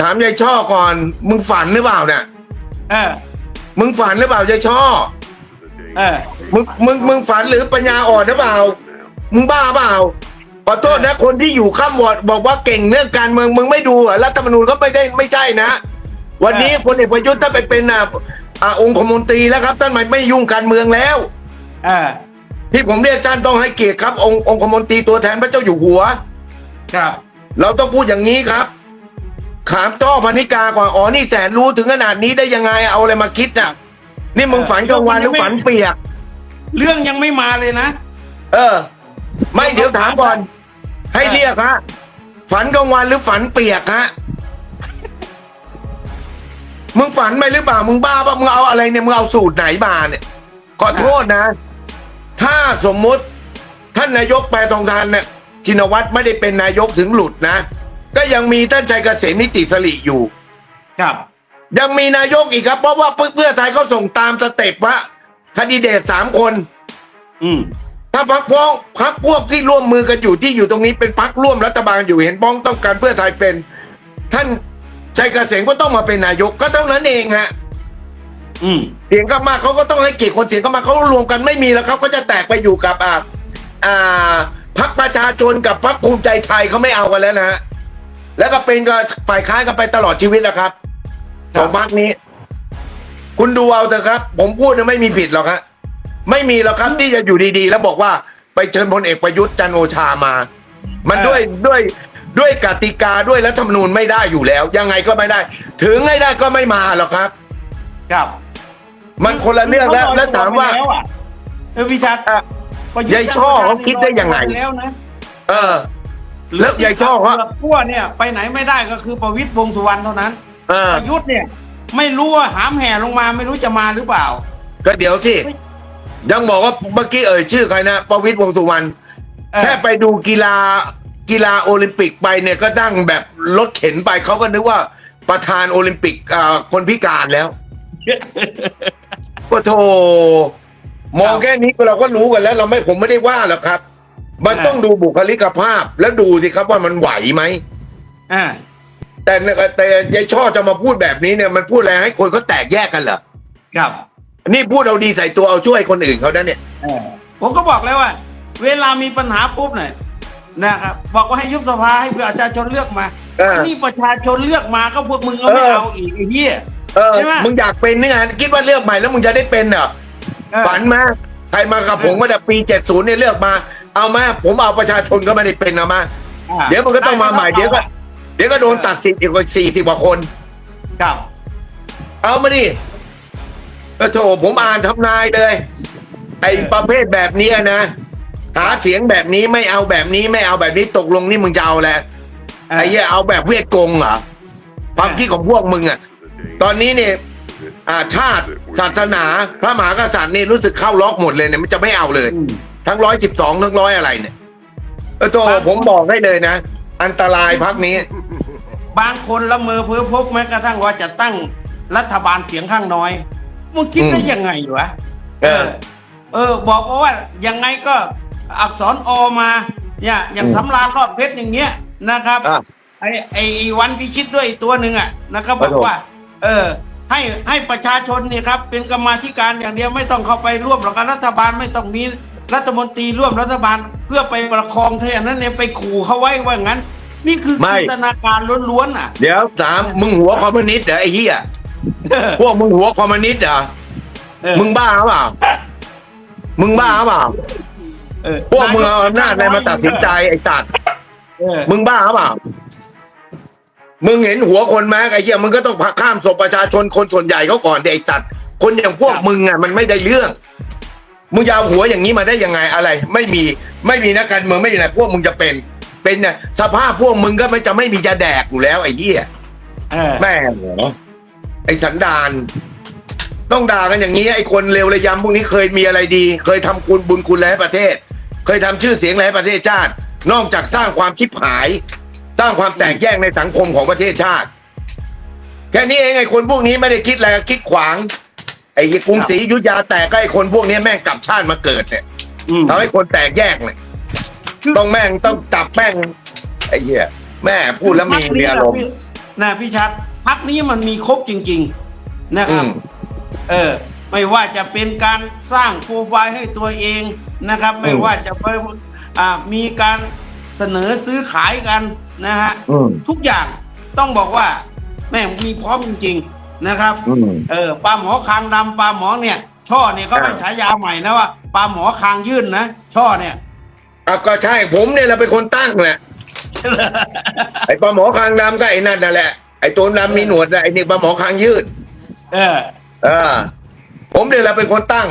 ถามยายช่อก่อน มึงฝันหรือเปล่าเนี่ย เออ มึงฝันหรือเปล่ายายช่อ เออ มึงมึงมึงฝันหรือปัญญาอ่อนหรือเปล่า มึงบ้าเปล่าขอโทษนะคนที่อยู่ข้ามวอร์ดบอกว่าเก่งเรื่องการเมืองมึงไม่ดูเหรอรัฐธรรมนูญก็ไม่ได้ไม่ใช่นะ วันนี้พลเอกประยุทธ์ถ้าไปเป็นอะอ่าองคมนตรีแล้วครับท่านไม่ไม่ยุ่งการเมืองแล้ว เออ ที่ผมเรียกท่านต้องให้เกียรติครับ องค์องคมนตรีตัวแทนพระเจ้าอยู่หัว ครับ เราต้องพูดอย่างนี้ครับ ขามจ้อพนิกาก่อนอ๋อนี่แสนรู้ถึงขนาดนี้ได้ยังไงเอาอะไรมาคิดน่ะ นี่มึงฝันกลางวันหรือฝันเปียก เรื่องยังไม่มาเลยนะ เออ ไม่เดี๋ยวถามก่อน ให้เรียกฮะฝันกลางวันหรือฝันเปียกฮะมึงฝันไหมหรือเปล่ามึงบ้าป่ะมึงเอาอะไรเนี่ยมึงเอาสูตรไหนมาเนี่ยขอโทษนะ ถ้าสมมุติท่านนายกแปรทองทานเนี่ยชินวัตรไม่ได้เป็นนายกถึงหลุดนะ ก็ยังมีท่านชัยเกษมนิติสริอยู่ ครับ ยังมีนายกอีกครับ เพราะว่าเพื่อไทยเขาส่งตามสเต็ปว่าคดีเดตสามคน อืมถ้าพักพวกพักพวกที่ร่วมมือกันอยู่ที่อยู่ตรงนี้เป็นพักร่วมรัฐบาลอยู่เห็นบ้องต้องการเพื่อไทยเป็น ท่านชัยเกษมก็ต้องมาเป็นนายกก็เท่านั้นเองฮะอืมเสียงข้างมากเขาก็ต้องให้เกียรติคนเสียงข้างมากเขารวมกันไม่มีแล้วเขาก็จะแตกไปอยู่กับอ่าอ่าพักประชาชนกับพักภูมิใจไทยเขาไม่เอากันแล้วนะฮะ แล้วก็เป็นกับฝ่ายค้านกันไปตลอดชีวิตนะครับสองพักนี้ คุณดูเอาเถอะครับ ผมพูดนะไม่มีผิดหรอกฮะไม่มีหรอกครับที่จะอยู่ดีๆ แล้วบอกว่าไปเชิญพลเอกประยุทธ์จันทร์โอชามา มันด้วยด้วยด้วยกติกาด้วยรัฐธรรมนูญไม่ได้อยู่แล้ว ยังไงก็ไม่ได้ ถึงไม่ได้ก็ไม่มาหรอกครับ ครับ มันคนละเรื่องแล้วแล้วถามว่าเขลอยตัวไปแล้อะเออพี่ชัดอะประยุทธ์ยายช่อเขาคิดได้ยังไงลอตัวปแล้วนะเออ แล้วยายช่อเขาพวกเนี่ยไปไหนไม่ได้ก็คือประวิตรวงษ์สุวรรณเท่านั้นเออประยุทธ์เนี่ย ไม่รู้ว่าหามแห่ลงมาไม่รู้จะมาหรือเปล่า ก็เดี๋ยวสิยังบอกว่าเมื่อกี้เอ่ยชื่อใครนะประวิตรวงษ์สุวรรณเออ แค่ไปดูกีฬากีฬาโอลิมปิกไปเนี่ยก็นั่งแบบรถเข็นไปเขาก็นึกว่าประธานโอลิมปิกอ่าคนพิการแล้ว ก็โธ่มองแค่นี้เราก็รู้กันแล้ว เราไม่ผมไม่ได้ว่าหรอกครับ มันต้องดูบุคลิกภาพ แล้วดูสิครับว่ามันไหวไหมอ่าแต่แต่ยายช่อจะมาพูดแบบนี้เนี่ยมันพูดอะไรให้คนเขาแตกแยกกันเหรอครับนี่พูดเอาดีใส่ตัวเอาช่วยคนอื่นเขานั่นเนี่ยเออผมก็บอกแล้วว่า เวลามีปัญหาปุ๊บเนี่ยนะครับบอกว่าให้ยุบสภาให้เพื่อประชาชนเลือกมาเออนี่ประชาชนเลือกมาก็พวกมึงก็ไม่เออเอาอีกไอ้เหี้ยเออใช่ไหมมึงอยากเป็นนี่ไงคิดว่าเลือกใหม่แล้วมึงจะได้เป็นเหรอเออฝันมาใครมากับผมก็แต่ปีเจ็ดศูนย์เนี่ยเลือกมา เอามาผมเอาประชาชนก็ไม่ได้เป็นเอามาอ่าเดี๋ยวมันก็ต้องมาใหม่เดี๋ยวก็เดี๋ยวก็โดนตัดสิทธิ์อีกสี่สิบกว่าคน ครับ เอามาดิก็โถผมอ่านทำนายเลย ไอ้ประเภทแบบนี้นะหาเสียงแบบนี้ไม่เอาแบบนี้ไม่เอาแบบนี้ตกลงนี่มึงจะเอาแหละไรไอ้เหี้ยเอาแบบเวทกงเหรอความคิดของพวกมึงอะ ตอนนี้เนี่ยอ่าชาติศาสนา พระมหากษัตริย์นี่รู้สึกเข้าล็อกหมดเลยเนี่ยมันจะไม่เอาเลยอืม ทั้งร้อยสิบสองทั้งร้อยอะไรเนี่ยเออโตครับผมบอกได้เลยนะ อันตรายพักนี้ บางคนละเมอเพ้อพกแม้กระทั่งว่าจะตั้งรัฐบาลเสียงข้างน้อยมึงคิดได้อืมยังไงวะเออ เออ บอกว่ายังไงก็อักษรอมา เนี่ย อย่างอืมสำรานรอดเพชรอย่างเงี้ยนะครับอะไอ้ไอ้วันพิชิตด้วยอีกตัวหนึ่งอะนะครับบครัอบกผมว่า เออ ให้ให้ประชาชนเนี่ยครับ เป็นกรรมาธิการอย่างเดียวไม่ต้องเข้าไปร่วมหรอกครับรัฐบาลไม่ต้องมี รัฐมนตรีร่วมรัฐบาลเพื่อไปประคองเท่านั้นเนี่ยไปขู่เขาไว้ว่างั้น นี่คือไม่ จินตนาการล้วนๆอะ เดี๋ยวสามมึงหัวคอมมิวนิสต์เหรอไอ้เหี้ยพวกมึงหัวคอมมิวนิสต์เหรอเออ มึงบ้าหรือเปล่ามึงบ้าหรือเปล่าเออพวกมึงเอาอำนาจอะไรมาตัดสินใจไอ้สัตว์เออมึงบ้าหรือเปล่ามึงเห็นหัวคนไหมไอ้เหี้ยมึงก็ต้องพักข้ามศพประชาชนคนส่วนใหญ่เขาก่อนดิไอ้สัตว์คนอย่างพวกมึงอะมันไม่ได้เรื่อง มึงจะเอาหัวอย่างนี้มาได้ยังไงอะไร ไม่มีไม่มีนักการเมืองไม่มีอะไรพวกมึงจะเป็น เป็นเนี่ยสภาพพวกมึงก็ไม่จะไม่มีจะแดกอยู่แล้วไอ้เหี้ยเออแม่งเหรอไอ้สันดาน ต้องด่ากันอย่างนี้ไอ้คนเลวระยำพวกนี้เคยมีอะไรดี เคยทำคุณบุญคุณอะไรให้ประเทศ เคยทำชื่อเสียงอะไรให้ประเทศชาติ นอกจากสร้างความชิบหาย สร้างความแตกแยกในสังคมของประเทศชาติ แค่นี้เองไอ้คนพวกนี้ไม่ได้คิดอะไรคิดขวาง ไอ้กรุงศรีอยุธยาแตกก็ไอ้คนพวกนี้แม่งกลับชาติมาเกิดเนี่ยอืมทำให้คนแตกแยกเนี่ยต้องแม่งต้องจับแม่งไอ้เหี้ยแม่พูดแล้วมีมีอารมณ์นะพี่ชัดพักนี้มันมีครบจริง ๆ นะครับอืมเออ ไม่ว่าจะเป็นการสร้างโปรไฟล์ให้ตัวเองนะครับ ไม่อืมว่าจะไปอ่ามีการเสนอซื้อขายกันนะฮะอืมทุกอย่างต้องบอกว่า แม่งมีพร้อมจริง ๆ นะครับอืมเออปลาหมอคางดำปลาหมอเนี่ย ช่อเนี่ยเขาไปอ่าฉายาใหม่นะว่าปลาหมอคางยื่นนะช่อเนี่ยอะก็ใช่ผมเนี่ยแหละเป็นคนตั้งแหละไอ้ปลาหมอคางดำก็ไอ้นั่นนั่นแหละไอ้ตัวดำมีหนวดน่ะไอ้นี่ปลาหมอคางยืด เออเออผมเนี่ยแหละเป็นคนตั้ง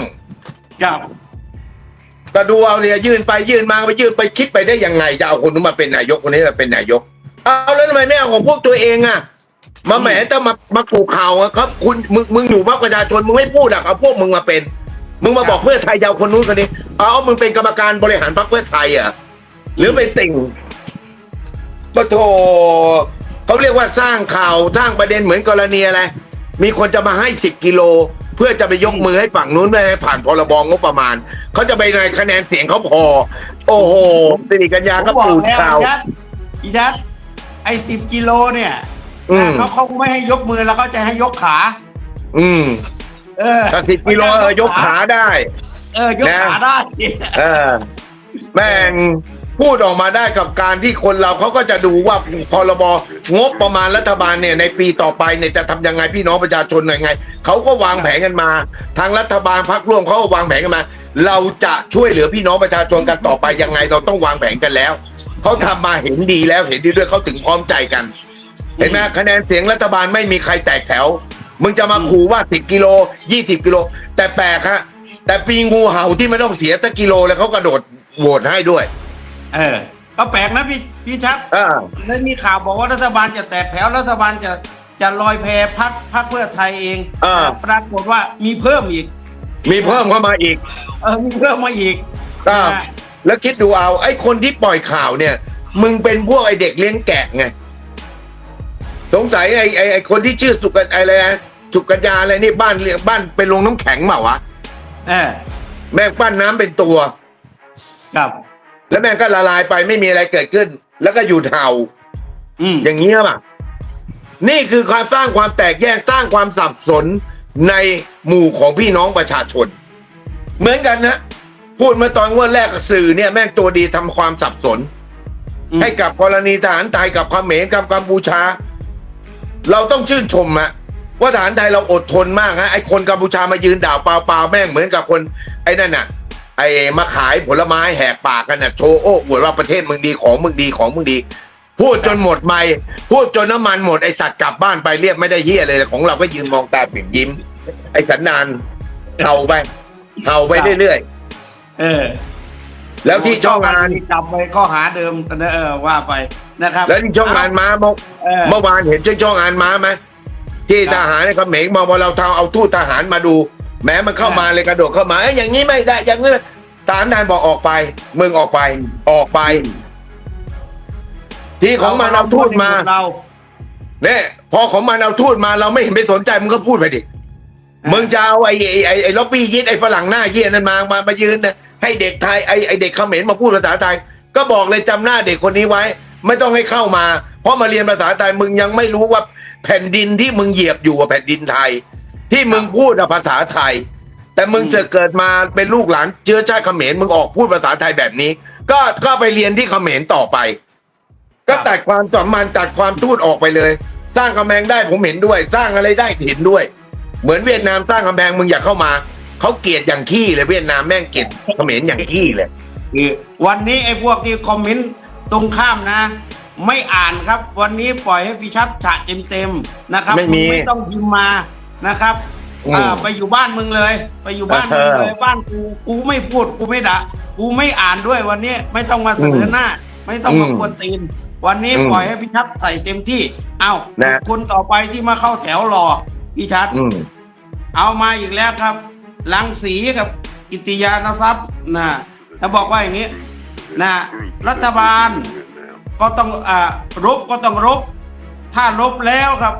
ครับก็ดูเอาเนี่ยยื่นไปยื่นมาไปยื่นไปคิดไปได้ยังไง จะเอาคนนู้นมาเป็นนายกคนนี้มาเป็นนายก เอาแล้วทำไมไม่เอาของพวกตัวเองอะ มาแหมต้องมามาปลูกข่าวอะครับคุณมึงมึงอยู่พรรคประชาชนมึงไม่พูดอะเอาพวกมึงมาเป็น มึงมาบอกเพื่อไทยจะเอาคนนู้นคนนี้เอาเอามึงเป็นกรรมการบริหารพรรคเพื่อไทยอะหรือเป็นติ่งปะโถเขาเรียกว่าสร้างข่าวสร้างประเด็นเหมือนกรณีอะไรมีคนจะมาให้สิบกิโล เพื่อจะไปยกมือให้ฝั่งนู้นไม่ให้ผ่านพรบงบประมาณเขาจะไปในคะแนนเสียงเขาพอ โอ้โหสิริกัญญาผมก็บอกปูดแล้วข่าวอีชัดอีชัดไอ้สิบกิโลเนี่ย อืมเขาเขาไม่ให้ยกมือแล้วก็จะให้ยกขา อืมเออถ้าสิบกิโลเออยกขาได้ เออยกนะขาได้ เออ แม่งพูดออกมาได้กับการที่คนเราเขาก็จะดูว่าพรบงบประมาณรัฐบาลเนี่ยในปีต่อไปเนี่ยจะทำยังไงพี่น้องประชาชนยังไงเขาก็วางแผนกันมา ทางรัฐบาลพักร่วมเขาก็วางแผนกันมา เราจะช่วยเหลือพี่น้องประชาชนกันต่อไปยังไง เราต้องวางแผนกันแล้วเขาทำมาเห็นดีแล้วเห็นดีด้วยเขาถึงพร้อมใจกัน เห็นไหมคะแนนเสียงรัฐบาลไม่มีใครแตกแถว มึงจะมาขู่ว่าสิบกิโลยี่สิบกิโล แต่แปลกฮะแต่ปีงูเห่าที่ไม่ต้องเสียสักกิโลแล้วเขากระโดดโหวตให้ด้วย เออก็แปลกนะพี่พี่ชัดอ่า แล้วมีข่าวบอกว่ารัฐบาลจะแตกแถวรัฐบาลจะจะลอยแพพักพักเพื่อไทยเองอ่าปรากฏว่ามีเพิ่มอีก มีเพิ่มเข้ามาอีก เออมีเพิ่มมาอีกอ่านะฮะแล้วคิดดูเอาไอ้คนที่ปล่อยข่าวเนี่ย มึงเป็นพวกไอ้เด็กเลี้ยงแกะไง สงสัยไอ้ไอ้ไอ้คนที่ชื่อสุกัญอะไรนะสุกัญญาอะไรนี่บ้านเลี้ยงบ้านเป็นโรงน้ำแข็งเปล่าวะเออแม่งปั้นน้ำเป็นตัว ครับ แล้วแม่งก็ละลายไปไม่มีอะไรเกิดขึ้น แล้วก็อยู่เห่าอืมอย่างเงี้ยป่ะนี่คือความสร้างความแตกแยกสร้างความสับสนในหมู่ของพี่น้องประชาชน เหมือนกันนะ พูดเมื่อตอนงว่าแรกกับสื่อเนี่ยแม่งตัวดีทำความสับสน อืมให้กับกรณีทหารไทยกับเขมรกับกัมพูชา เราต้องชื่นชมอะว่าทหารไทยเราอดทนมากฮะไอ้คนกัมพูชามายืนด่าเปล่าๆแม่งเหมือนกับคนไอ้นั่นน่ะไอ้มาขายผลไม้แหกปากกันน่ะโชว์โอ้อวดว่าประเทศมึงดีของมึงดีของมึงดี พูดจนหมดไม่พูดจนน้ำมันหมดไอสัตว์กลับบ้านไปเรียกไม่ได้เฮียเลยของเราก็ยืนมองตาปิ่มยิ้ม ไอสันนานเห่าไปเห่าไปเรื่อยเออๆแล้วที่ช่องงานจำไปข้อหาเดิมเออว่าไป นะครับ แล้วที่ช่องงานม้าเมื่อเออ เมื่อวานเห็นช่องช่องงานม้าไหมที่ครับทหารในเขมรมาพอเราทำเอาทูตทหารมาดู แม้มันเข้ามาเลยกระโดดเข้ามาเอ้ยอย่างนี้ไม่ได้อย่างนี้ไม่ทหารนานบอกออกไปมึงออกไปออกไป ที่ของมันเอาทูตมาเราเนี่ยพอของมันเอาทูตมาเราไม่เห็นไปสนใจมึงก็พูดไปดิ มึงจะเอาไอ้ไอ้ไอ้ไอ้ล็อบบี้ยิดไอ้ฝรั่งหน้าเยี่ยนั่นมามามายืนนะให้เด็กไทยไอ้ไอ้เด็กเขมรมาพูดภาษาไทย ก็บอกเลยจำหน้าเด็กคนนี้ไว้ ไม่ต้องให้เข้ามา เพราะมาเรียนภาษาไทยมึงยังไม่รู้ว่าแผ่นดินที่มึงเหยียบอยู่อะแผ่นดินไทย ที่มึงพูดภาษาไทย แต่มึงเสือกเกิดมาเป็นลูกหลานเชื้อชาติเขมรมึงออกพูดภาษาไทยแบบนี้ ก็ก็ไปเรียนที่เขมรต่อไป ก็ตัดความสัมพันธ์ตัดความทูตออกไปเลย สร้างกำแพงได้ผมเห็นด้วย สร้างอะไรได้เห็นด้วย เหมือนเวียดนามสร้างกำแพงมึงอยากเข้ามาเขาเกลียดอย่างขี้เลยเวียดนามแม่งเกลียดเขมรอย่างขี้เลยคือวันนี้ไอ้พวกที่คอมเมนต์ ตรงข้ามนะ ไม่อ่านครับ วันนี้ปล่อยให้พี่ชัดฉะเต็มๆนะครับไม่มี งไม่ต้องพิมพ์มานะครับอืม อ่าไปอยู่บ้านมึงเลย ไปอยู่บ้านมึงเลยเออบ้านกูกูไม่พูดกูไม่ด่ากูไม่อ่านด้วยวันนี้ไม่ต้องมาเสนอหน้า ไม่ต้องมาอืมกวนตีน วันนี้อืมปล่อยให้พี่ชัดใส่เต็มที่ เอานะ คนต่อไปที่มาเข้าแถวรอพี่ชัด อืม เอามาอีกแล้วครับลังสีกับกิติยานทรัพย์นะแล้วบอกว่าอย่างนี้ นะรัฐบาลก็ต้องอรบก็ต้องรบ ถ้ารบแล้วครับ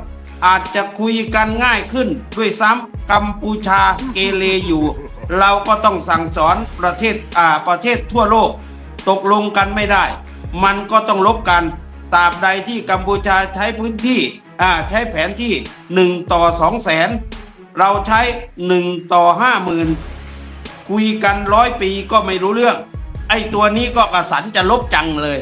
อาจจะคุยกันง่ายขึ้น ด้วยซ้ำกัมพูชาเกเรอยู่ เราก็ต้องสั่งสอนประเทศอ่าประเทศทั่วโลก ตกลงกันไม่ได้ มันก็ต้องลบกันตราบใดที่กัมพูชาใช้พื้นที่อ่าใช้แผนที่ 1 ต่อ2แสนเราใช้ 1 ต่อ 5 0,000 คุยกันร้อยปีก็ไม่รู้เรื่อง ไอ้ตัวนี้ก็กระสันจะลบจังเลย